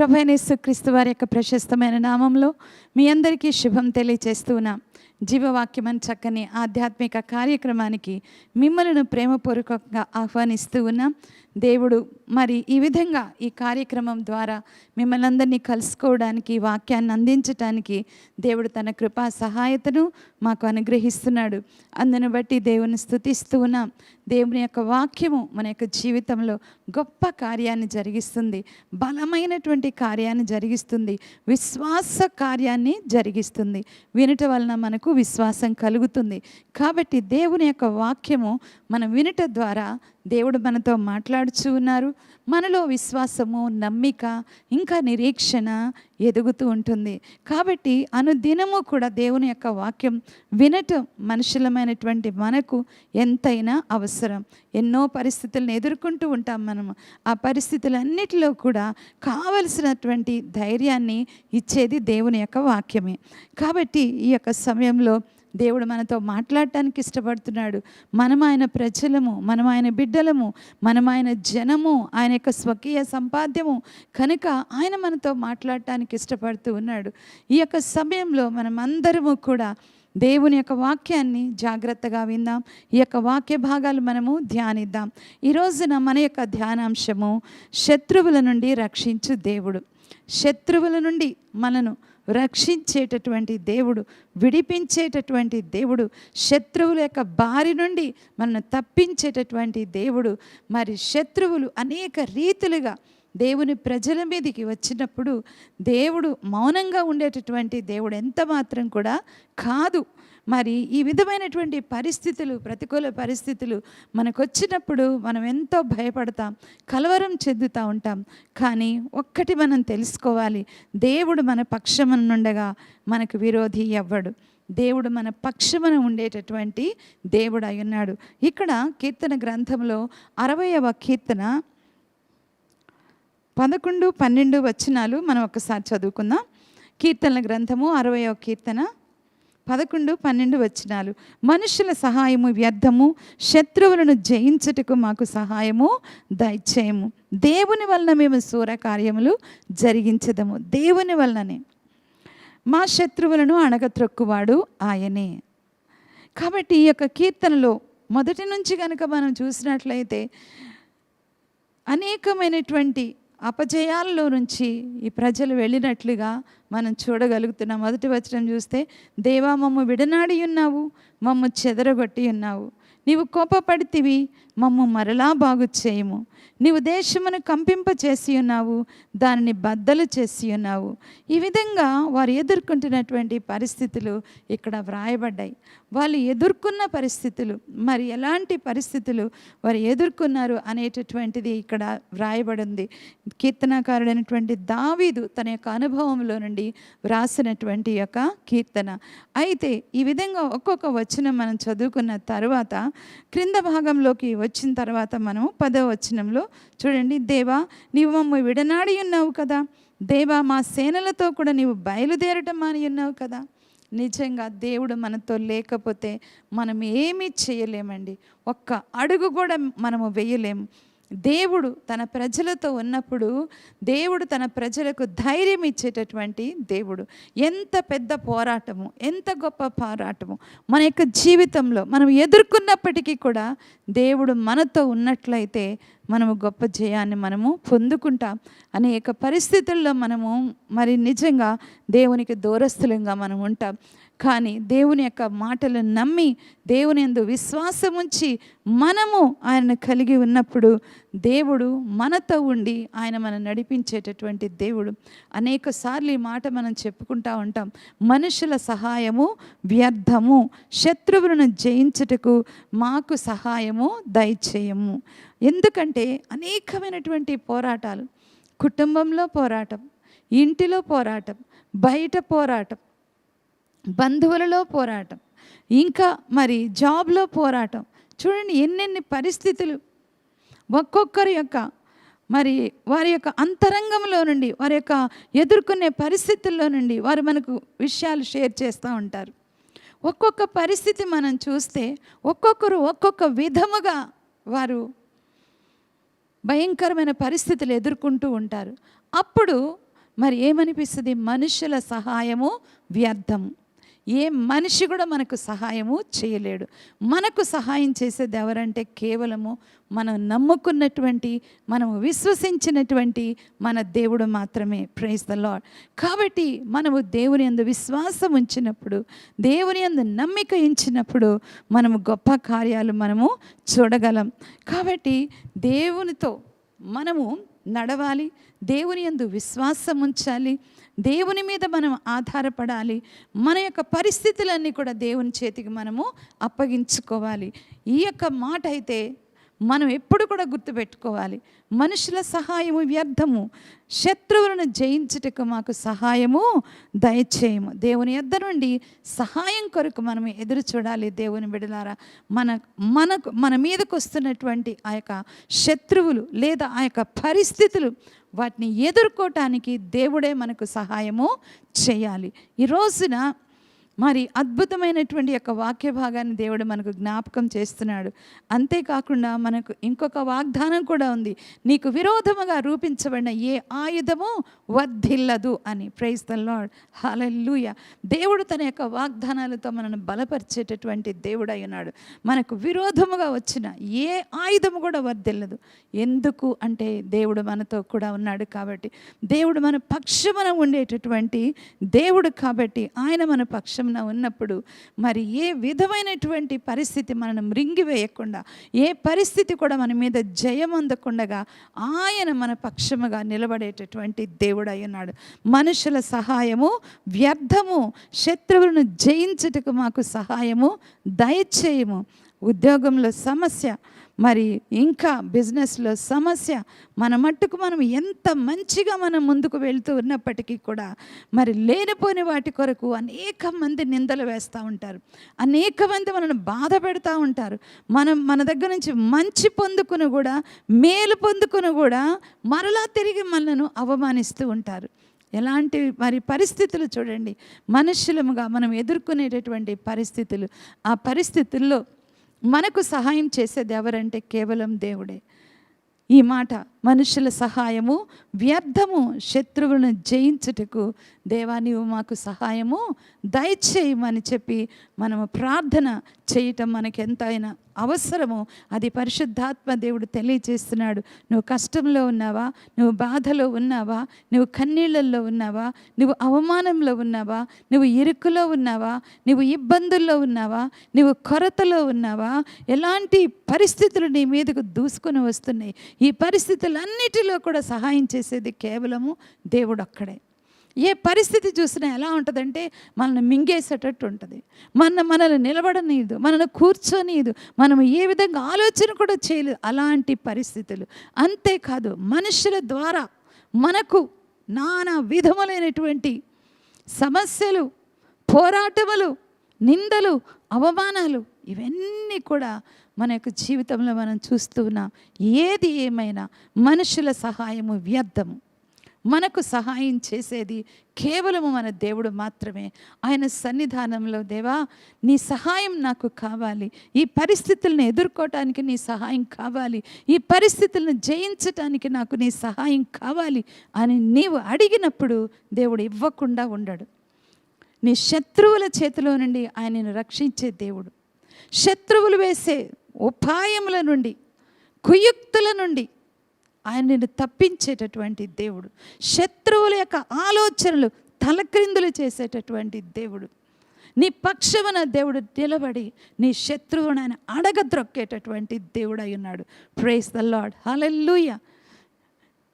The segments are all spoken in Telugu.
ప్రభైనేసు క్రీస్తు వారి యొక్క ప్రశస్తమైన నామంలో మీ అందరికీ శుభం తెలియచేస్తున్నాం ఉన్నాం జీవవాక్యం అని చక్కని ఆధ్యాత్మిక కార్యక్రమానికి మిమ్మల్ని ప్రేమపూర్వకంగా ఆహ్వానిస్తూ ఉన్నాం. దేవుడు మరి ఈ విధంగా ఈ కార్యక్రమం ద్వారా మిమ్మల్ని అందరినీ కలుసుకోవడానికి వాక్యాన్ని అందించటానికి దేవుడు తన కృపా సహాయతను మాకు అనుగ్రహిస్తున్నాడు. అందును బట్టి దేవుని స్థుతిస్తూ ఉన్నాం. దేవుని యొక్క వాక్యము మన యొక్క జీవితంలో గొప్ప కార్యాన్ని జరిగిస్తుంది. బలమైనటువంటి కార్యాన్ని జరిగిస్తుంది. విశ్వాస కార్యాన్ని జరిగిస్తుంది. వినటం వలన మనకు విశ్వాసం కలుగుతుంది. కాబట్టి దేవుని యొక్క వాక్యము మనం వినుట ద్వారా దేవుడు మనతో మాట్లాడుచూ ఉన్నారు. మనలో విశ్వాసము నమ్మిక ఇంకా నిరీక్షణ ఎదుగుతూ ఉంటుంది. కాబట్టి అనుదినము కూడా దేవుని యొక్క వాక్యం వినటం మనుషులమైనటువంటి మనకు ఎంతైనా అవసరం. ఎన్నో పరిస్థితులను ఎదుర్కొంటూ ఉంటాం మనము. ఆ పరిస్థితులన్నిటిలో కూడా కావలసినటువంటి ధైర్యాన్ని ఇచ్చేది దేవుని యొక్క వాక్యమే. కాబట్టి ఈ యొక్క సమయంలో దేవుడు మనతో మాట్లాడటానికి ఇష్టపడుతున్నాడు. మనం ఆయన ప్రజలము మనం ఆయన బిడ్డలము మనం ఆయన జనము ఆయన యొక్క స్వకీయ సంపాద్యము. కనుక ఆయన మనతో మాట్లాడటానికి ఇష్టపడుతూ ఉన్నాడు. ఈ యొక్క సమయంలో మనం అందరము కూడా దేవుని యొక్క వాక్యాన్ని జాగ్రత్తగా విందాం. ఈ యొక్క వాక్య భాగాలు మనము ధ్యానిద్దాం. ఈ రోజున మన యొక్క ధ్యానాంశము శత్రువుల నుండి రక్షించు దేవుడు. శత్రువుల నుండి మనను రక్షించేటటువంటి దేవుడు విడిపించేటటువంటి దేవుడు శత్రువుల యొక్క బారి నుండి మనను తప్పించేటటువంటి దేవుడు. మరి శత్రువులు అనేక రీతులుగా దేవుని ప్రజల మీదకి వచ్చినప్పుడు దేవుడు మౌనంగా ఉండేటటువంటి దేవుడు ఎంత మాత్రం కూడా కాదు. మరి ఈ విధమైనటువంటి పరిస్థితులు ప్రతికూల పరిస్థితులు మనకు వచ్చినప్పుడు మనం ఎంతో భయపడతాం కలవరం చెందుతూ ఉంటాం. కానీ ఒక్కటి మనం తెలుసుకోవాలి దేవుడు మన పక్షమనుండగా మనకు విరోధి ఎవ్వడు. దేవుడు మన పక్షమున ఉండేటటువంటి దేవుడు అయి ఉన్నాడు. ఇక్కడ కీర్తన గ్రంథంలో అరవయవ కీర్తన పదకొండు పన్నెండు వచనాలు మనం ఒకసారి చదువుకుందాం. కీర్తనల గ్రంథము అరవయవ కీర్తన పదకొండు పన్నెండు వచ్చినాలు మనుషుల సహాయము వ్యర్థము శత్రువులను జయించుటకు మాకు సహాయము దయచేయము. దేవుని వలన మేము సూర కార్యములు జరిగించదము. దేవుని వలననే. మా శత్రువులను అణగత్రొక్కువాడు ఆయనే. కాబట్టి ఈ యొక్క కీర్తనలో మొదటి నుంచి కనుక మనం చూసినట్లయితే అనేకమైనటువంటి అపజయాల్లో నుంచి ఈ ప్రజలు వెళ్ళినట్లుగా మనం చూడగలుగుతున్నాం. మొదటి వచనం చూస్తే దేవా మమ్ము విడనాడి ఉన్నావు మమ్మ చెదరగొట్టి ఉన్నావు. నీవు కోపపడితివి మమ్మ మరలా బాగు చేయము. నీవు దేశమును కంపింప చేసి ఉన్నావు దానిని బద్దలు చేసి ఉన్నావు. ఈ విధంగా వారు ఎదుర్కొంటున్నటువంటి పరిస్థితులు ఇక్కడ వ్రాయబడ్డాయి. వాళ్ళు ఎదుర్కొన్న పరిస్థితులు మరి ఎలాంటి పరిస్థితులు వారు ఎదుర్కొన్నారు అనేటటువంటిది ఇక్కడ వ్రాయబడింది. కీర్తనకారుడైనటువంటి దావీదు తన యొక్క అనుభవంలో నుండి వ్రాసినటువంటి యొక్క కీర్తన. అయితే ఈ విధంగా ఒక్కొక్క వచనం మనం చదువుకున్న తర్వాత క్రింద భాగంలోకి వచ్చిన తర్వాత మనం పదవ వచనంలో చూడండి దేవా నీవు మమ్మ విడనాడి ఉన్నావు కదా. దేవా మా సేనలతో కూడా నీవు బయలుదేరటం మాని ఉన్నావు కదా. నిజంగా దేవుడు మనతో లేకపోతే మనం ఏమీ చేయలేమండి. ఒక్క అడుగు కూడా మనము వేయలేము. దేవుడు తన ప్రజలతో ఉన్నప్పుడు దేవుడు తన ప్రజలకు ధైర్యం ఇచ్చేటటువంటి దేవుడు. ఎంత పెద్ద పోరాటము ఎంత గొప్ప పోరాటము మన యొక్క జీవితంలో మనం ఎదుర్కొన్నప్పటికీ కూడా దేవుడు మనతో ఉన్నట్లయితే మనము గొప్ప జయాన్ని మనము పొందుకుంటాం. అనేక పరిస్థితుల్లో మనము మరి నిజంగా దేవునికి దూరస్థులంగా మనం ఉంటాం. కానీ దేవుని యొక్క మాటలు నమ్మి దేవుని ఎందు విశ్వాసం ఉంచి మనము ఆయనను కలిగి ఉన్నప్పుడు దేవుడు మనతో ఉండి ఆయన మనం నడిపించేటటువంటి దేవుడు. అనేక సార్లు ఈ మాట మనం చెప్పుకుంటా ఉంటాం మనుషుల సహాయము వ్యర్థము శత్రువులను జయించుటకు మాకు సహాయము దయచేయము. ఎందుకంటే అనేకమైనటువంటి పోరాటాలు కుటుంబంలో పోరాటం ఇంటిలో పోరాటం బయట పోరాటం బంధువులలో పోరాటం ఇంకా మరి జాబ్లో పోరాటం. చూడండి ఎన్నెన్ని పరిస్థితులు. ఒక్కొక్కరి యొక్క మరి వారి యొక్క అంతరంగంలో నుండి వారి యొక్క ఎదుర్కొనే పరిస్థితుల్లో నుండి వారు మనకు విషయాలు షేర్ చేస్తూ ఉంటారు. ఒక్కొక్క పరిస్థితి మనం చూస్తే ఒక్కొక్కరు ఒక్కొక్క విధముగా వారు భయంకరమైన పరిస్థితులు ఎదుర్కొంటూ ఉంటారు. అప్పుడు మరి ఏమనిపిస్తుంది? మనుషుల సహాయము వ్యర్థము. ఏ మనిషి కూడా మనకు సహాయము చేయలేడు. మనకు సహాయం చేసేది ఎవరంటే కేవలము మనం నమ్ముకున్నటువంటి మనము విశ్వసించినటువంటి మన దేవుడు మాత్రమే. ప్రైజ్ ద లాడ్ కాబట్టి మనము దేవుని అందు విశ్వాసం ఉంచినప్పుడు దేవుని అందు నమ్మిక ఇచ్చినప్పుడు మనము గొప్ప కార్యాలు మనము చూడగలం. కాబట్టి దేవునితో మనము నడవాలి దేవుని యందు విశ్వాసం ఉంచాలి దేవుని మీద మనం ఆధారపడాలి. మన యొక్క పరిస్థితులన్నీ కూడా దేవుని చేతికి మనము అప్పగించుకోవాలి. ఈ యొక్క మాట అయితే మనం ఎప్పుడు కూడా గుర్తుపెట్టుకోవాలి. మనుషుల సహాయము వ్యర్థము. శత్రువులను జయించుటకు మాకు సహాయము దయచేయము. దేవుని యొద్ద నుండి సహాయం కొరకు మనం ఎదురు చూడాలి దేవుని బిడలారా. మన మనకు మన మీదకు వస్తున్నటువంటి ఆ యొక్క శత్రువులు లేదా ఆ యొక్క పరిస్థితులు వాటిని ఎదుర్కోవటానికి దేవుడే మనకు సహాయము చేయాలి. ఈ రోజున మరి అద్భుతమైనటువంటి యొక్క వాక్య భాగాన్ని దేవుడు మనకు జ్ఞాపకం చేస్తున్నాడు. అంతేకాకుండా మనకు ఇంకొక వాగ్దానం కూడా ఉంది. నీకు విరోధముగా రూపించబడిన ఏ ఆయుధము వర్ధిల్లదు అని. ప్రైజ్ ద లాడ్ హలెల్లుయ దేవుడు తన యొక్క వాగ్దానాలతో మనను బలపరిచేటటువంటి దేవుడు ఉన్నాడు. మనకు విరోధముగా వచ్చిన ఏ ఆయుధము కూడా వర్ధిల్లదు. ఎందుకు అంటే దేవుడు మనతో కూడా ఉన్నాడు కాబట్టి. దేవుడు మన పక్షమున ఉండేటటువంటి దేవుడు కాబట్టి ఆయన మన పక్షం పక్షమున ఉన్నప్పుడు మరి ఏ విధమైనటువంటి పరిస్థితి మనను మృంగివేయకుండా ఏ పరిస్థితి కూడా మన మీద జయం అందకుండగా ఆయన మన పక్షముగా నిలబడేటటువంటి దేవుడు ఉన్నాడు. మనుషుల సహాయము వ్యర్థము శత్రువులను జయించుటకు మాకు సహాయము దయచేయము. ఉద్యోగంలో సమస్య మరి ఇంకా బిజినెస్లో సమస్య మన మట్టుకు మనం ఎంత మంచిగా మనం ముందుకు వెళ్తూ ఉన్నప్పటికీ కూడా మరి లేనిపోని వాటి కొరకు అనేక మంది నిందలు వేస్తూ ఉంటారు. అనేక మంది మనల్ని బాధ పెడతా ఉంటారు. మనం మన దగ్గర నుంచి మంచి పొందుకుని కూడా మేలు పొందుకుని కూడా మరలా తిరిగి మనను అవమానిస్తూ ఉంటారు. ఎలాంటి మరి పరిస్థితులు చూడండి. మనుషులముగా మనం ఎదుర్కొనేటటువంటి పరిస్థితులు ఆ పరిస్థితుల్లో మనకు సహాయం చేసేది ఎవరంటే కేవలం దేవుడే. ఈ మాట మనుషుల సహాయము వ్యర్థము శత్రువులను జయించుటకు దేవా నీవు మాకు సహాయము దయచేయమని చెప్పి మనము ప్రార్థన చేయటం మనకెంతైనా అవసరమో అది పరిశుద్ధాత్మ దేవుడు తెలియజేస్తున్నాడు. నువ్వు కష్టంలో ఉన్నావా? నువ్వు బాధలో ఉన్నావా? నువ్వు కన్నీళ్ళల్లో ఉన్నావా? నువ్వు అవమానంలో ఉన్నావా? నువ్వు ఇరుకులో ఉన్నావా? నువ్వు ఇబ్బందుల్లో ఉన్నావా? నువ్వు కొరతలో ఉన్నావా? ఎలాంటి పరిస్థితులు నీ మీదకు దూసుకొని వస్తున్నాయి? ఈ పరిస్థితులన్నిటిలో కూడా సహాయం చేసేది కేవలము దేవుడు అక్కడే. ఏ పరిస్థితి చూసినా ఎలా ఉంటుందంటే మనల్ని మింగేసేటట్టు ఉంటుంది. మన మనల్ని నిలబడనీయదు మనల్ని కూర్చోనీయదు మనం ఏ విధంగా ఆలోచన కూడా చేయలేదు అలాంటి పరిస్థితులు. అంతేకాదు మనుషుల ద్వారా మనకు నానా విధములైనటువంటి సమస్యలు పోరాటములు నిందలు అవమానాలు ఇవన్నీ కూడా మన యొక్క జీవితంలో మనం చూస్తూ ఉన్నాం. ఏది ఏమైనా మనుషుల సహాయము వ్యర్థము. మనకు సహాయం చేసేది కేవలము మన దేవుడు మాత్రమే. ఆయన సన్నిధానంలో దేవా నీ సహాయం నాకు కావాలి. ఈ పరిస్థితులను ఎదుర్కోవటానికి నీ సహాయం కావాలి. ఈ పరిస్థితులను జయించటానికి నాకు నీ సహాయం కావాలి అని నీవు అడిగినప్పుడు దేవుడు ఇవ్వకుండా ఉండడు. నీ శత్రువుల చేతిలో నుండి ఆయనను రక్షించే దేవుడు. శత్రువులు వేసే ఉపాయముల నుండి కుయుక్తుల నుండి ఆయన నిన్ను తప్పించేటటువంటి దేవుడు. శత్రువుల యొక్క ఆలోచనలు తలక్రిందులు చేసేటటువంటి దేవుడు. నీ పక్షమున దేవుడు నిలబడి నీ శత్రువును ఆయన అడగద్రొక్కేటటువంటి దేవుడు అయి ఉన్నాడు. ప్రేస్ ద లాడ్ హలెల్లుయ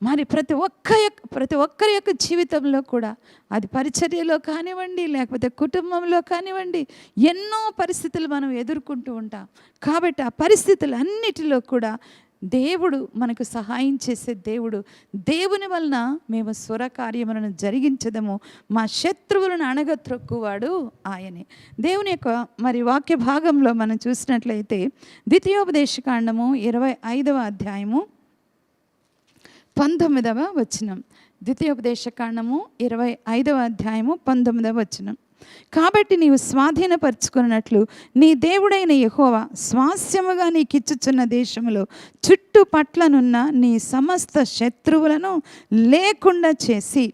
మరి ప్రతి ఒక్క యొక్క ప్రతి ఒక్కరి యొక్క జీవితంలో కూడా అది పరిచర్యలో కానివ్వండి లేకపోతే కుటుంబంలో కానివ్వండి ఎన్నో పరిస్థితులు మనం ఎదుర్కొంటూ ఉంటాం. కాబట్టి ఆ పరిస్థితులు అన్నిటిలో కూడా దేవుడు మనకు సహాయం చేసే దేవుడు. దేవుని వలన మేము స్వర కార్యములను జరిగించదము. మా శత్రువులను అణగత్రొక్కువాడు ఆయనే. దేవుని యొక్క మరి వాక్య భాగంలో మనం చూసినట్లయితే ద్వితీయోపదేశకాండము ఇరవై ఐదవ అధ్యాయము పంతొమ్మిదవ వచనం. ద్వితీయోపదేశకాండము ఇరవై ఐదవ అధ్యాయము పంతొమ్మిదవ వచనం. కాబట్టి నీవు స్వాధీనపరుచుకున్నట్లు నీ దేవుడైన యహోవా స్వాస్యముగా నీకిచ్చుచున్న దేశంలో చుట్టుపట్లనున్న నీ సమస్త శత్రువులను లేకుండా చేసి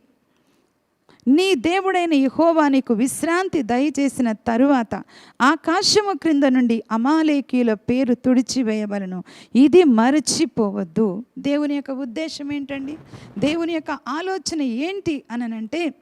నీ దేవుడైన యహోవా నీకు విశ్రాంతి దయచేసిన తరువాత ఆకాశము క్రింద నుండి అమాలేకీల పేరు తుడిచివేయబలను ఇది మరచిపోవద్దు. దేవుని యొక్క ఉద్దేశం ఏంటండి? దేవుని యొక్క ఆలోచన ఏంటి అననంటే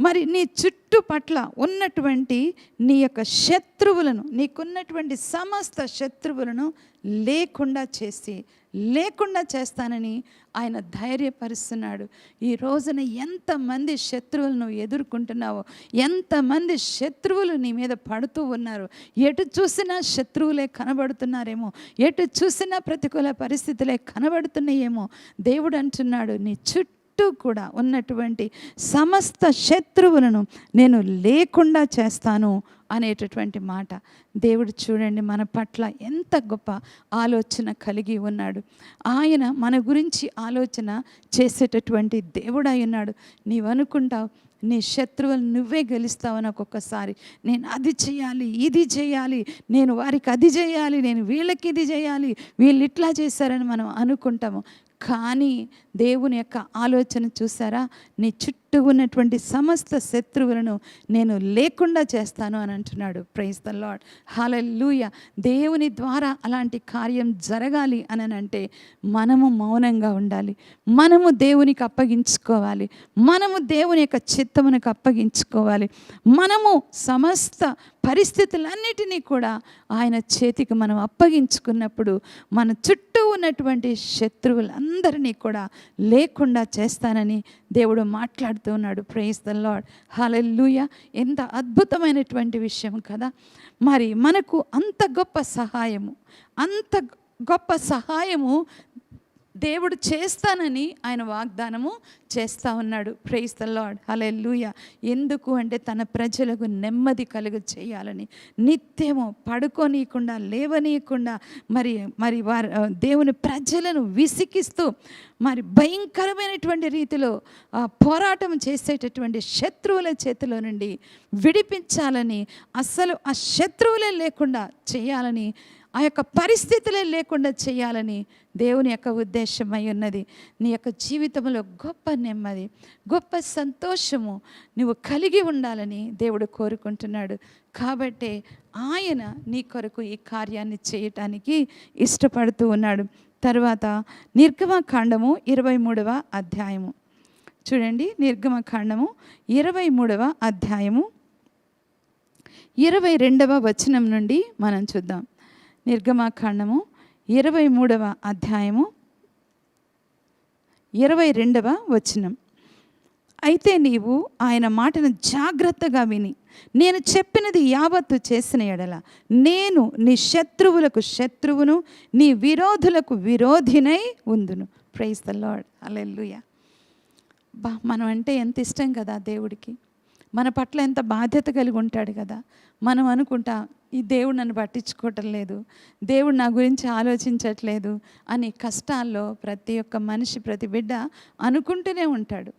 మరి నీ చుట్టుపట్ల ఉన్నటువంటి నీ యొక్క శత్రువులను నీకున్నటువంటి సమస్త శత్రువులను లేకుండా చేసి లేకుండా చేస్తానని ఆయన ధైర్యపరుస్తున్నాడు. ఈ రోజున ఎంతమంది శత్రువులను నువ్వు ఎదుర్కొంటున్నావో ఎంతమంది శత్రువులు నీ మీద పడుతూ ఉన్నారు ఎటు చూసినా శత్రువులే కనబడుతున్నారేమో ఎటు చూసినా ప్రతికూల పరిస్థితులే కనబడుతున్నాయేమో దేవుడు అంటున్నాడు నీ చుట్టూ చుట్టూ కూడా ఉన్నటువంటి సమస్త శత్రువులను నేను లేకుండా చేస్తాను అనేటటువంటి మాట. దేవుడు చూడండి మన పట్ల ఎంత గొప్ప ఆలోచన కలిగి ఉన్నాడు. ఆయన మన గురించి ఆలోచన చేసేటటువంటి దేవుడై ఉన్నాడు. నీవనుకుంటావు నీ శత్రువులు నువ్వే గెలుస్తావని ఒక్కొక్కసారి. నేను అది చేయాలి ఇది చేయాలి నేను వారికి అది చేయాలి నేను వీళ్ళకి ఇది చేయాలి వీళ్ళు ఇట్లా చేశారని మనం అనుకుంటాము. కానీ దేవుని యొక్క ఆలోచన చూసారా? నీ చుట్టూ ఉన్నటువంటి సమస్త శత్రువులను నేను లేకుండా చేస్తాను అని అంటున్నాడు. ప్రైజ్ ద లాడ్ హాలూయ దేవుని ద్వారా అలాంటి కార్యం జరగాలి అని అంటే మనము మౌనంగా ఉండాలి. మనము దేవునికి అప్పగించుకోవాలి. మనము దేవుని యొక్క చిత్తమునకు అప్పగించుకోవాలి. మనము సమస్త పరిస్థితులన్నిటినీ కూడా ఆయన చేతికి మనం అప్పగించుకున్నప్పుడు మన చుట్టూ ఉన్నటువంటి శత్రువులందరినీ కూడా లేకుండా చేస్తానని దేవుడు మాట్లాడుతూ మాట్లాడుతున్నాడు ప్రేస్ ద లాడ్ హలెల్లుయ ఎంత అద్భుతమైనటువంటి విషయం కదా. మరి మనకు అంత గొప్ప సహాయము అంత గొప్ప సహాయము దేవుడు చేస్తానని ఆయన వాగ్దానము చేస్తూ ఉన్నాడు. ప్రేస్ ద లాడ్ లూయ ఎందుకు అంటే తన ప్రజలకు నెమ్మది కలుగు చేయాలని. నిత్యము పడుకోనీయకుండా లేవనీయకుండా మరి మరి వారి దేవుని ప్రజలను విసికిస్తూ మరి భయంకరమైనటువంటి రీతిలో ఆ, పోరాటం చేసేటటువంటి శత్రువుల చేతిలో నుండి విడిపించాలని అస్సలు ఆ శత్రువులే లేకుండా చేయాలని ఆ యొక్క పరిస్థితులే లేకుండా చేయాలని దేవుని యొక్క ఉద్దేశమై ఉన్నది. నీ యొక్క జీవితంలో గొప్ప నెమ్మది గొప్ప సంతోషము నువ్వు కలిగి ఉండాలని దేవుడు కోరుకుంటున్నాడు. కాబట్టే ఆయన నీ కొరకు ఈ కార్యాన్ని చేయటానికి ఇష్టపడుతూ ఉన్నాడు. తర్వాత నిర్గమకాండము ఇరవై మూడవ అధ్యాయము. చూడండి నిర్గమకాండము ఇరవై మూడవ అధ్యాయము. ఇరవై రెండవ వచనం నుండి మనం చూద్దాం. నిర్గమాకాండము ఇరవై మూడవ అధ్యాయము ఇరవై రెండవ వచనం. అయితే నీవు ఆయన మాటను జాగ్రత్తగా విని నేను చెప్పినది యావత్తు చేసిన ఎడల నేను నీ శత్రువులకు శత్రువును నీ విరోధులకు విరోధినై ఉందును. ప్రైజ్ ద లాడ్ అలెల్లుయ బా మనం అంటే ఎంత ఇష్టం కదా దేవుడికి. మన పట్ల ఎంత బాధ్యత కలిగి ఉంటాడు కదా? మనం అనుకుంటా ఈ దేవుడు నన్ను పట్టించుకోవటం లేదు. దేవుడు నా గురించి ఆలోచించట్లేదు అని కష్టాల్లో ప్రతి ఒక్క మనిషి ప్రతి బిడ్డ అనుకుంటూనే ఉంటాడు.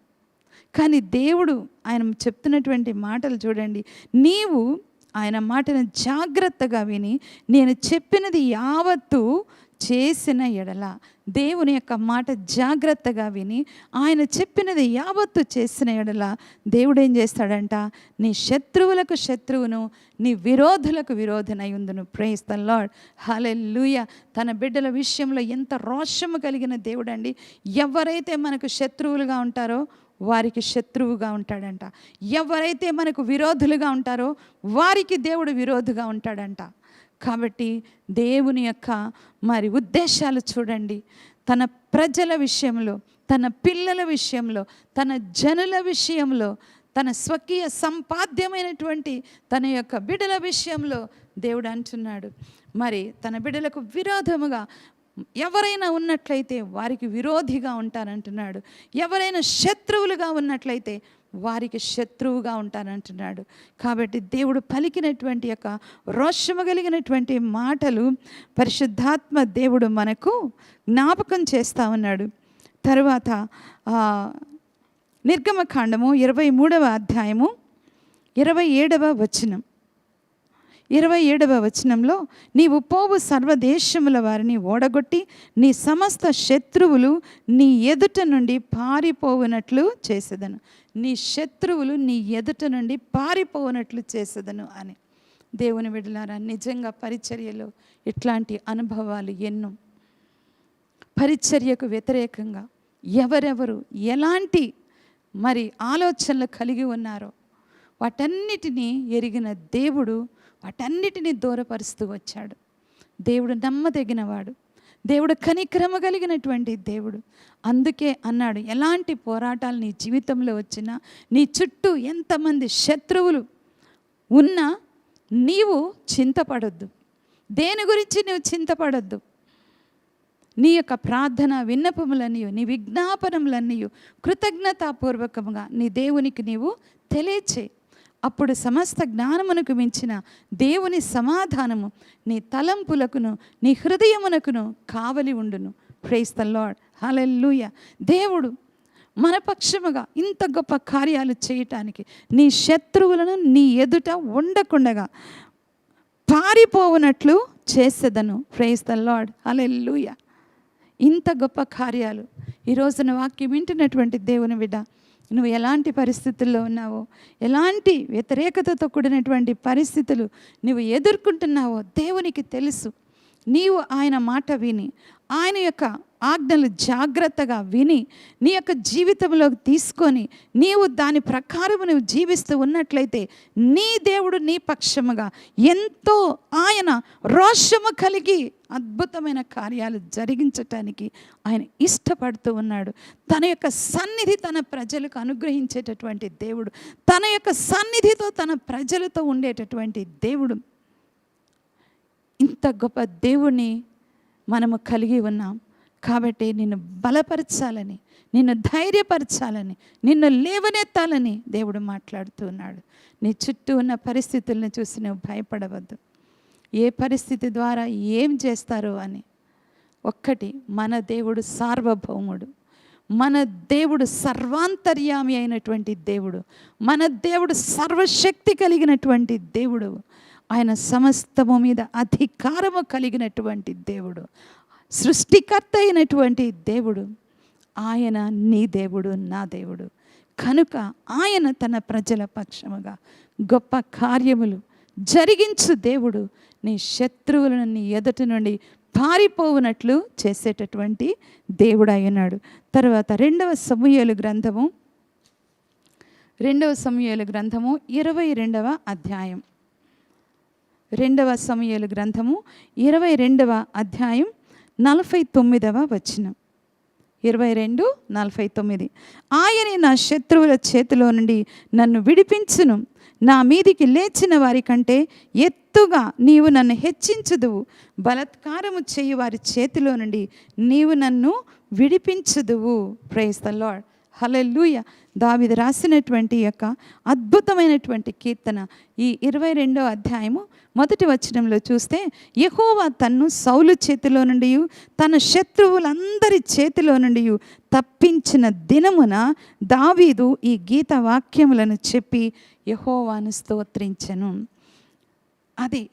కానీ దేవుడు ఆయన చెప్తున్నటువంటి మాటలు చూడండి. నీవు ఆయన మాటను జాగ్రత్తగా విని నేను చెప్పినది యావత్తు చేసిన ఎడల దేవుని యొక్క మాట జాగ్రత్తగా విని ఆయన చెప్పినది యావత్తు చేసిన ఎడల దేవుడు ఏం చేస్తాడంట? నీ శత్రువులకు శత్రువును నీ విరోధులకు విరోధనై ఉందును. ప్రేస్ ద లాడ్ హలెల్లుయ తన బిడ్డల విషయంలో ఎంత రోషము కలిగిన దేవుడండి. ఎవరైతే మనకు శత్రువులుగా ఉంటారో వారికి శత్రువుగా ఉంటాడంట. ఎవరైతే మనకు విరోధులుగా ఉంటారో వారికి దేవుడు విరోధుగా ఉంటాడంట. కాబట్టి దేవుని యొక్క మరి ఉద్దేశాలు చూడండి. తన ప్రజల విషయంలో తన పిల్లల విషయంలో తన జనుల విషయంలో తన స్వకీయ సంపాద్యమైనటువంటి తన యొక్క బిడల విషయంలో దేవుడు అంటున్నాడు. మరి తన బిడలకు విరోధముగా ఎవరైనా ఉన్నట్లయితే వారికి విరోధిగా ఉంటానంటున్నాడు ఎవరైనా శత్రువులుగా ఉన్నట్లయితే వారికి శత్రువుగా ఉంటానంటున్నాడు. కాబట్టి దేవుడు పలికినటువంటి యొక్క రోషము కలిగినటువంటి మాటలు పరిశుద్ధాత్మ దేవుడు మనకు జ్ఞాపకం చేస్తూ ఉన్నాడు. తరువాత నిర్గమకాండము ఇరవై మూడవ అధ్యాయము ఇరవై ఏడవ వచనం. ఇరవై ఏడవ వచనంలో నీవు పోవు సర్వదేశముల వారిని ఓడగొట్టి నీ సమస్త శత్రువులు నీ ఎదుట నుండి పారిపోవునట్లు చేసేదను. నీ శత్రువులు నీ ఎదుట నుండి పారిపోవునట్లు చేసేదను అని. దేవుని విడలారా నిజంగా పరిచర్యలో ఇట్లాంటి అనుభవాలు ఎన్నో. పరిచర్యకు వ్యతిరేకంగా ఎవరెవరు ఎలాంటి మరి ఆలోచనలు కలిగి ఉన్నారో వాటన్నిటినీ ఎరిగిన దేవుడు వాటన్నిటినీ దూరపరుస్తూ వచ్చాడు. దేవుడు నమ్మదగినవాడు. దేవుడు కనిక్రమ కలిగినటువంటి దేవుడు. అందుకే అన్నాడు ఎలాంటి పోరాటాలు నీ జీవితంలో వచ్చినా నీ చుట్టూ ఎంతమంది శత్రువులు ఉన్నా నీవు చింతపడొద్దు. దేని గురించి నువ్వు చింతపడొద్దు? నీ యొక్క ప్రార్థన విన్నపములన్నీ నీ విజ్ఞాపనములన్నీ కృతజ్ఞతాపూర్వకంగా నీ దేవునికి నీవు తెలియచే అప్పుడు సమస్త జ్ఞానమునకు మించిన దేవుని సమాధానము నీ తలంపులకును నీ హృదయమునకును కావలి ఉండును. ప్రైస్ ద లాడ్ హలెల్లుయ దేవుడు మన పక్షముగా ఇంత గొప్ప కార్యాలు చేయటానికి నీ శత్రువులను నీ ఎదుట ఉండకుండగా పారిపోవునట్లు చేసేదను. ప్రైజ్ ద లాడ్ హలెల్లుయ ఇంత గొప్ప కార్యాలు. ఈ రోజున వాక్యం వింటున్నటువంటి దేవుని బిడ్డ నువ్వు ఎలాంటి పరిస్థితుల్లో ఉన్నావో ఎలాంటి వ్యతిరేకతతో కూడినటువంటి పరిస్థితులు నువ్వు ఎదుర్కొంటున్నావో దేవునికి తెలుసు. నీవు ఆయన మాట విని ఆయన యొక్క ఆజ్ఞలు జాగ్రత్తగా విని నీ యొక్క జీవితంలోకి తీసుకొని నీవు దాని ప్రకారము నువ్వు జీవిస్తూ ఉన్నట్లయితే నీ దేవుడు నీ పక్షముగా ఎంతో ఆయన రోషము కలిగి అద్భుతమైన కార్యాలు జరిగించటానికి ఆయన ఇష్టపడుతూ ఉన్నాడు. తన యొక్క సన్నిధి తన ప్రజలకు అనుగ్రహించేటటువంటి దేవుడు తన యొక్క సన్నిధితో తన ప్రజలతో ఉండేటటువంటి దేవుడు. ఇంత గొప్ప దేవుణ్ణి మనము కలిగి ఉన్నాం. కాబట్టి నిన్ను బలపరచాలని నిన్ను ధైర్యపరచాలని నిన్ను లేవనెత్తాలని దేవుడు మాట్లాడుతున్నాడు నీ చుట్టూ ఉన్న పరిస్థితులను చూసి నువ్వు భయపడవద్దు. ఏ పరిస్థితి ద్వారా ఏం చేస్తారో అని. ఒక్కటి మన దేవుడు సార్వభౌముడు. మన దేవుడు సర్వాంతర్యామి అయినటువంటి దేవుడు. మన దేవుడు సర్వశక్తి కలిగినటువంటి దేవుడు. ఆయన సమస్తము మీద అధికారము కలిగినటువంటి దేవుడు. సృష్టికర్త అయినటువంటి దేవుడు. ఆయన నీ దేవుడు నా దేవుడు. కనుక ఆయన తన ప్రజల పక్షముగా గొప్ప కార్యములు జరిగించు దేవుడు. నీ శత్రువులను నీ ఎదుటి నుండి పారిపోవునట్లు చేసేటటువంటి దేవుడు అయినాడు తర్వాత రెండవ సమూహలు గ్రంథము. రెండవ సమూహలు గ్రంథము ఇరవై రెండవ అధ్యాయం. రెండవ సమూహలు గ్రంథము ఇరవై రెండవ అధ్యాయం నలభై తొమ్మిదవ వచనం. ఇరవై రెండు నలభై తొమ్మిది. ఆయనే నా శత్రువుల చేతిలో నుండి నన్ను విడిపించును. నా మీదికి లేచిన వారి కంటే ఎత్తుగా నీవు నన్ను హెచ్చించుదువు. బలత్కారము చేయు వారి చేతిలో నుండి నీవు నన్ను విడిపించుదువు. Praise the Lord hallelujah. దావిది రాసినటువంటి యొక్క అద్భుతమైనటువంటి కీర్తన ఈ ఇరవై రెండో అధ్యాయము మొదటి వచనంలో చూస్తే యహోవా తన్ను సౌలు చేతిలో నుండి తన శత్రువులందరి చేతిలో నుండి తప్పించిన దినమున దావీదు ఈ గీత వాక్యములను చెప్పి యహోవాను స్తోత్రించను. అది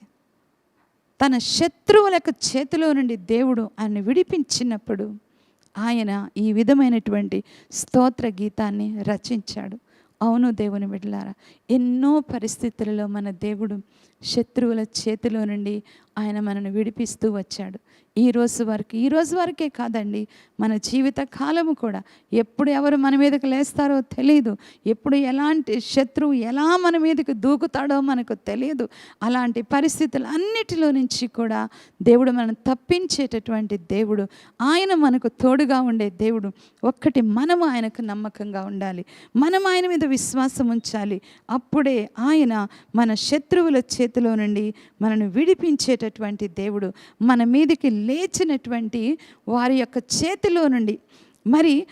తన శత్రువులకు చేతిలో నుండి దేవుడు ఆయన విడిపించినప్పుడు ఆయన ఈ విధమైనటువంటి స్తోత్ర గీతాన్ని రచించాడు. అవును దేవుని బిడ్డలారా ఎన్నో పరిస్థితులలో మన దేవుడు శత్రువుల చేతిలో నుండి ఆయన మనను విడిపిస్తూ వచ్చాడు. ఈ రోజు వరకు ఈ రోజు వరకే కాదండి మన జీవిత కాలము కూడా. ఎప్పుడు ఎవరు మన మీదకి లేస్తారో తెలియదు ఎప్పుడు ఎలాంటి శత్రువు ఎలా మన మీదకి దూకుతాడో మనకు తెలియదు అలాంటి పరిస్థితులు అన్నిటిలో నుంచి కూడా దేవుడు మనం తప్పించేటటువంటి దేవుడు ఆయన మనకు తోడుగా ఉండే దేవుడు. ఒక్కటి మనము ఆయనకు నమ్మకంగా ఉండాలి. మనం ఆయన మీద విశ్వాసం ఉంచాలి. అప్పుడే ఆయన మన శత్రువుల చేతిలో నుండి మనను విడిపించేటటువంటి దేవుడు మన మీదకి లేచినటువంటి వారి యొక్క చేతిలో నుండి. మరి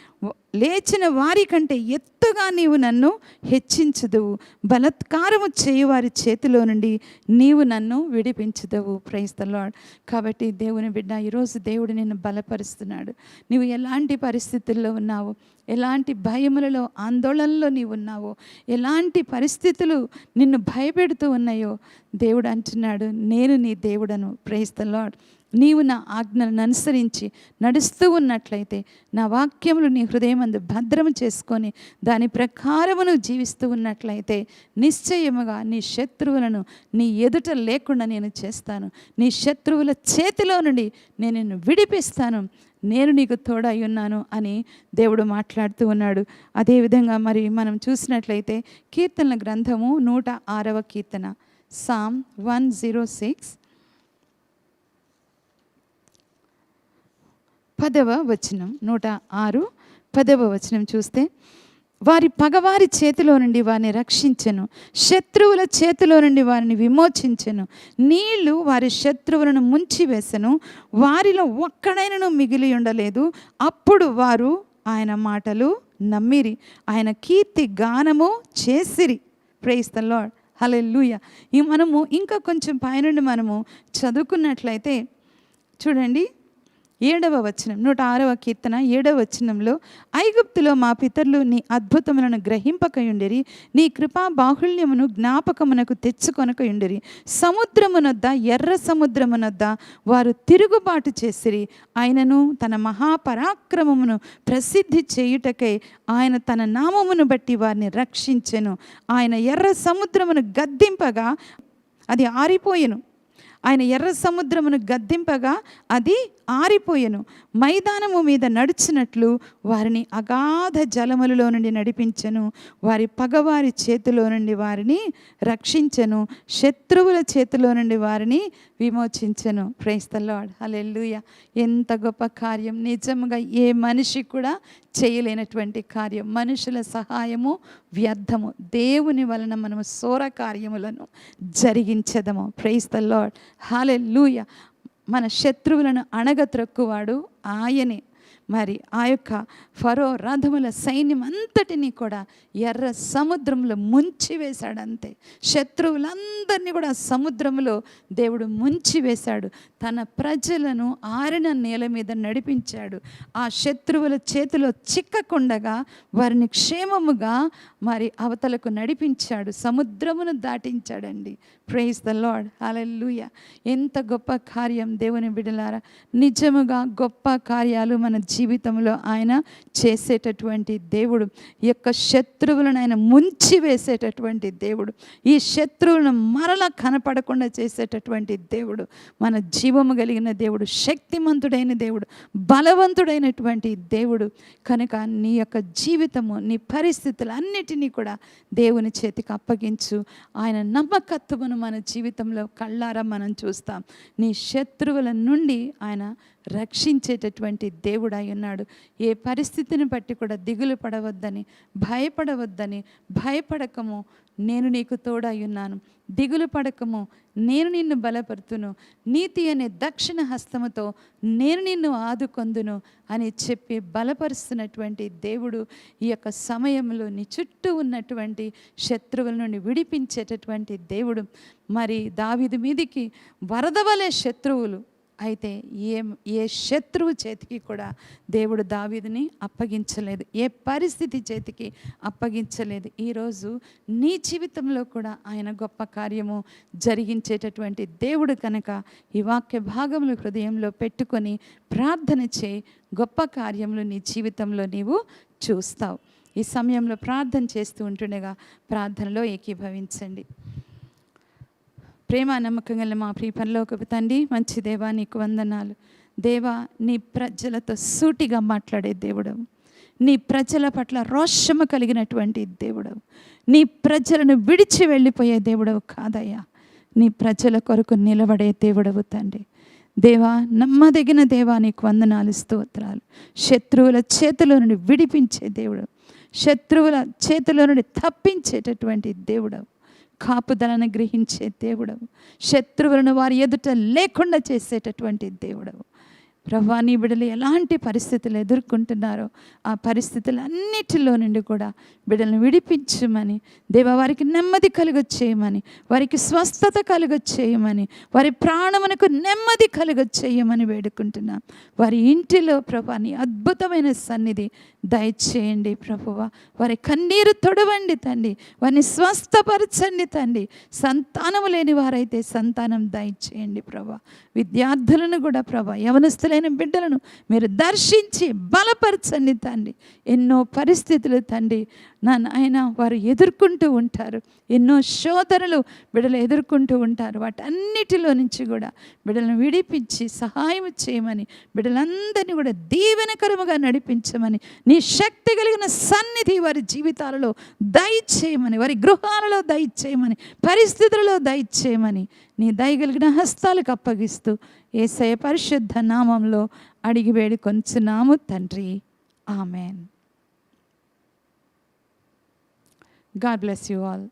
లేచిన వారి కంటే ఎత్తుగా నీవు నన్ను హెచ్చించుదువు. బలత్కారము చేయువారి చేతిలో నుండి నీవు నన్ను విడిపించదవు. ప్రైజ్ ద లాడ్ కాబట్టి దేవుని బిడ్డ ఈరోజు దేవుడు నిన్ను బలపరుస్తున్నాడు. నీవు ఎలాంటి పరిస్థితుల్లో ఉన్నావు? ఎలాంటి భయములలో ఆందోళనలో నీవు ఉన్నావో? ఎలాంటి పరిస్థితులు నిన్ను భయపెడుతూ ఉన్నాయో దేవుడు అంటున్నాడు. నేను నీ దేవుడను. ప్రైజ్ ద లాడ్ నీవు నా ఆజ్ఞలను అనుసరించి నడుస్తూ ఉన్నట్లయితే నా వాక్యములు నీ హృదయమందు భద్రము చేసుకొని దాని ప్రకారమును జీవిస్తూ ఉన్నట్లయితే నిశ్చయముగా నీ శత్రువులను నీ ఎదుట లేకుండా నేను చేస్తాను. నీ శత్రువుల చేతిలో నుండి నేను నిన్ను విడిపిస్తాను. నేను నీకు తోడై ఉన్నాను అని దేవుడు మాట్లాడుతూ ఉన్నాడు. అదేవిధంగా మరి మనం చూసినట్లయితే కీర్తనల గ్రంథము నూట ఆరవ కీర్తన. Psalm one zero six. పదవ వచనం నూట ఆరు పదవ వచనం చూస్తే వారి పగవారి చేతిలో నుండి వారిని రక్షించను శత్రువుల చేతిలో నుండి వారిని విమోచించను నీళ్ళు వారి శత్రువులను ముంచివేసను వారిలో ఒక్కడైనను మిగిలి ఉండలేదు. అప్పుడు వారు ఆయన మాటలు నమ్మిరి ఆయన కీర్తి గానము చేసిరి. ప్రేస్ ద లాడ్ హలెల్లుయ ఈ మనము ఇంకా కొంచెం పైనుండి మనము చదువుకున్నట్లయితే చూడండి ఏడవ వచనం నూట ఆరవ కీర్తన ఏడవ వచనంలో ఐగుప్తులో మా పితరులు నీ అద్భుతములను గ్రహింపకయుండిరి నీ కృపా బాహుళ్యమును జ్ఞాపకమునకు తెచ్చుకొనకయుండిరి. సముద్రమునొద్ద ఎర్ర సముద్రమునొద్ద వారు తిరుగుబాటు చేసిరి. ఆయనను తన మహాపరాక్రమమును ప్రసిద్ధి చేయుటకై ఆయన తన నామమును బట్టి వారిని రక్షించెను. ఆయన ఎర్ర సముద్రమును గద్దింపగా అది ఆరిపోయెను. ఆయన ఎర్ర సముద్రమును గద్దింపగా అది ఆరిపోయెను. మైదానము మీద నడిచినట్లు వారిని అగాధ జలములలో నుండి నడిపించెను. వారి పగవారి చేతిలో నుండి వారిని రక్షించెను. శత్రువుల చేతిలో నుండి వారిని విమోచించెను. ప్రైస్ ద ఎంత గొప్ప కార్యం. నిజముగా ఏ మనిషి కూడా చేయలేనటువంటి కార్యం. మనుషుల సహాయము వ్యర్థము. దేవుని వలన మనము సోర కార్యములను జరిగించదము. ప్రైస్ హాలెల్లుయ మన శత్రువులను అణగత్రొక్కువాడు ఆయనే. మరి ఆ యొక్క ఫరో రథముల సైన్యం అంతటినీ కూడా ఎర్ర సముద్రంలో ముంచివేశాడంతే. శత్రువులందరినీ కూడా సముద్రంలో దేవుడు ముంచివేశాడు. తన ప్రజలను ఆరిన నేల మీద నడిపించాడు. ఆ శత్రువుల చేతిలో చిక్కకుండగా వారిని క్షేమముగా మరి అవతలకు నడిపించాడు. సముద్రమును దాటించాడండి. ప్రేస్ ద లాడ్ లూయ ఎంత గొప్ప కార్యం దేవుని బిడలారా. నిజముగా గొప్ప కార్యాలు మన జీవితంలో ఆయన చేసేటటువంటి దేవుడు. ఈ యొక్క శత్రువులను ఆయన ముంచి వేసేటటువంటి దేవుడు. ఈ శత్రువులను మరలా కనపడకుండా చేసేటటువంటి దేవుడు. మన జీవము కలిగిన దేవుడు శక్తిమంతుడైన దేవుడు బలవంతుడైనటువంటి దేవుడు. కనుక నీ యొక్క జీవితము నీ పరిస్థితులు అన్నిటినీ కూడా దేవుని చేతికి అప్పగించు. ఆయన నమ్మకత్వమును మన జీవితంలో కళ్ళారా మనం చూస్తాం. నీ శత్రువుల నుండి ఆయన రక్షించేటటువంటి దేవుడై ఉన్నాడు. ఏ పరిస్థితిని బట్టి కూడా దిగులు పడవద్దని భయపడవద్దని భయపడకము నేను నీకు తోడై ఉన్నాను. దిగులు పడకము నేను నిన్ను బలపరుతును. నీతి అనే దక్షిణ హస్తముతో నేను నిన్ను ఆదుకొందును అని చెప్పి బలపరుస్తున్నటువంటి దేవుడు ఈ యొక్క సమయంలో నీ చుట్టూ ఉన్నటువంటి శత్రువుల నుండి విడిపించేటటువంటి దేవుడు. మరి దావిది మీదికి వరద వలె శత్రువులు అయితే ఏ ఏ శత్రువు చేతికి కూడా దేవుడు దావీదిని అప్పగించలేదు. ఏ పరిస్థితి చేతికి అప్పగించలేదు. ఈరోజు నీ జీవితంలో కూడా ఆయన గొప్ప కార్యము జరిగించేటటువంటి దేవుడు కనుక ఈ వాక్య భాగములు హృదయంలో పెట్టుకొని ప్రార్థన చేయి గొప్ప కార్యములు నీ జీవితంలో నీవు చూస్తావు. ఈ సమయంలో ప్రార్థన చేస్తూ ఉంటుండగా ప్రార్థనలో ఏకీభవించండి. ప్రేమ నమ్మకం గల మా ప్రియ పరలోకపు తండ్రి మంచి దేవా నీకు వందనాలు. దేవా నీ ప్రజలతో సూటిగా మాట్లాడే దేవుడవు. నీ ప్రజల పట్ల రోషము కలిగినటువంటి దేవుడవు. నీ ప్రజలను విడిచి వెళ్ళిపోయే దేవుడవు కాదయ్యా. నీ ప్రజల కొరకు నిలబడే దేవుడవు తండ్రి. దేవా నమ్మదగిన దేవా నీకు వందనాలు స్తోత్రాలు. శత్రువుల చేతిలో నుండి విడిపించే దేవుడు శత్రువుల చేతిలో నుండి తప్పించేటటువంటి దేవుడవు. కాపుదలను గ్రహించే దేవుడవు. శత్రువులను వారి ఎదుట లేకుండా చేసేటటువంటి దేవుడవు. ప్రభా నీ బిడ్డలు ఎలాంటి పరిస్థితులు ఎదుర్కొంటున్నారో ఆ పరిస్థితులు అన్నిటిలో నుండి కూడా బిడ్డలను విడిపించమని దేవ వారికి నెమ్మది కలుగొచ్చేయమని వారికి స్వస్థత కలుగొచ్చేయమని వారి ప్రాణమునకు నెమ్మది కలుగొచ్చేయమని వేడుకుంటున్నాం. వారి ఇంటిలో ప్రభా నీ అద్భుతమైన సన్నిధి దయచేయండి ప్రభువ. వారి కన్నీరు తొడవండి తండ్రి. వారిని స్వస్థపరచండి తండ్రి. సంతానము లేని వారైతే సంతానం దయచేయండి ప్రభా. విద్యార్థులను కూడా ప్రభా యవనస్తులైన బిడ్డలను మీరు దర్శించి బలపరచండి తండ్రి. ఎన్నో పరిస్థితులు తండ్రి. నా నాయన వారు ఎదుర్కొంటూ ఉంటారు. ఎన్నో శోధనలు బిడలు ఎదుర్కొంటూ ఉంటారు. వాటన్నిటిలో నుంచి కూడా బిడలను విడిపించి సహాయం చేయమని బిడలందరినీ కూడా దీవెనకరముగా నడిపించమని నీ శక్తి కలిగిన సన్నిధి వారి జీవితాలలో దయచేయమని వారి గృహాలలో దయచేయమని పరిస్థితులలో దయచేయమని నీ దయగలిగిన హస్తాలకు అప్పగిస్తూ ఏసయ పరిశుద్ధ నామంలో అడిగి వేడి నాము తండ్రి. Amen. God bless you all.